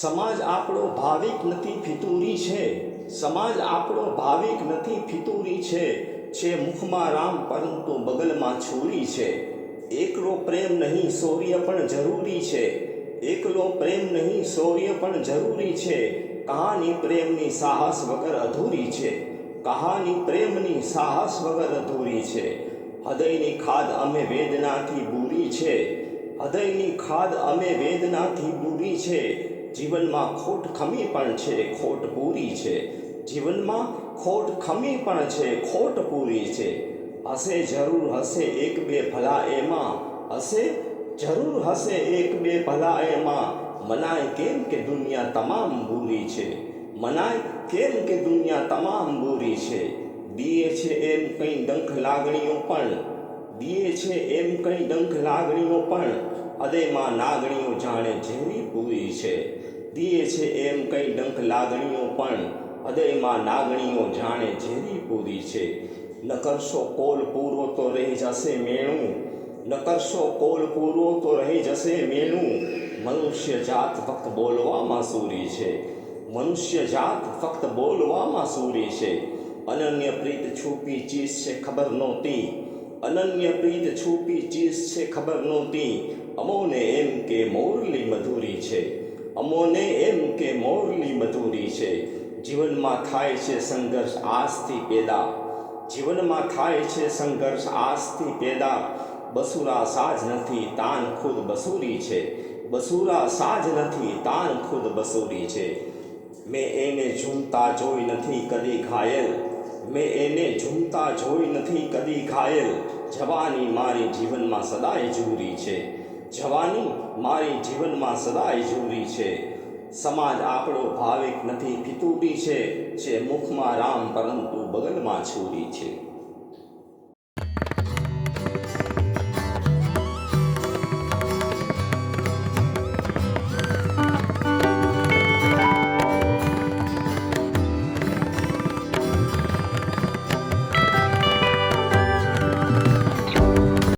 સમાજ આપણો ભાવિક નથી, ફિતુરી છે. સમાજ આપણો ભાવિક નથી, ફિતુરી છે. છે મુખમાં રામ, પરંતુ બગલમાં છોરી છે. એકલો પ્રેમ નહીં, શૌર્ય પણ જરૂરી છે. એકલો પ્રેમ નહીં, શૌર્ય પણ જરૂરી છે. કહાની પ્રેમની સાહસ વગર અધૂરી છે. કહાની પ્રેમની સાહસ વગર અધૂરી છે. હૃદયની ખાદ અમે વેદનાથી બૂરી છે. હૃદયની ખાદ અમે વેદનાથી બૂરી છે. જીવનમાં ખોટ ખમી પણ છે, ખોટ પૂરી છે. જીવનમાં ખોટ ખમી પણ છે, ખોટ પૂરી છે. હશે જરૂર હશે એક બે ભલા એમાં. હશે જરૂર હશે એક બે ભલા એમાં. મનાય કેમ કે દુનિયા તમામ બુરી છે? મનાય કેમ કે દુનિયા તમામ બુરી છે? દીએ છે એમ કંઈ ડંખ લાગણીઓ પણ. દીએ છે એમ કંઈ ડંખ લાગણીઓ પણ. અદેમાં નાગણીઓ જાણે ઝેરી પૂરી છે. દીએ છે એમ કંઈ ડંખ લાગણીઓ પણ હૃદયમાં નાગણીઓ જાણે ઝેરી પૂરી છે. ન કરશો કોલ પૂરો તો રહી જશે મેણું. ન કરશો કોલ પૂરો તો રહી જશે મેણું. મનુષ્ય જાત ફક્ત બોલવામાં સૂરી છે. મનુષ્ય જાત ફક્ત બોલવામાં સૂરી છે. અનન્ય પ્રીત છુપી ચીજ છે ખબર નહોતી. અનન્ય પ્રીત છુપી ચીજ છે ખબર નહોતી. અમોને એમ કે મોરલી મધુરી છે. અમોને એમ કે મોરની મધુરી છે. જીવનમાં થાય છે સંઘર્ષ આજથી પેદા. જીવનમાં થાય છે સંઘર્ષ આજથી પેદા. બસુરા સાજ નથી, તાન ખુદ બસુરી છે. બસુરા સાજ નથી, તાન ખુદ બસુરી છે. મેં એને ઝૂમતા જોઈ નથી કદી ઘાયલ. મેં એને ઝૂમતા જોઈ નથી કદી ઘાયલ. જવાની મારી જીવનમાં સદાય જૂરી છે. જવાની મારી જીવનમાં સદાય જરૂરી છે. સમાજ આપણો ભાવિક નથી ફિતુરી છે, જે મુખમાં રામ પરંતુ બગલમાં છૂરી છે.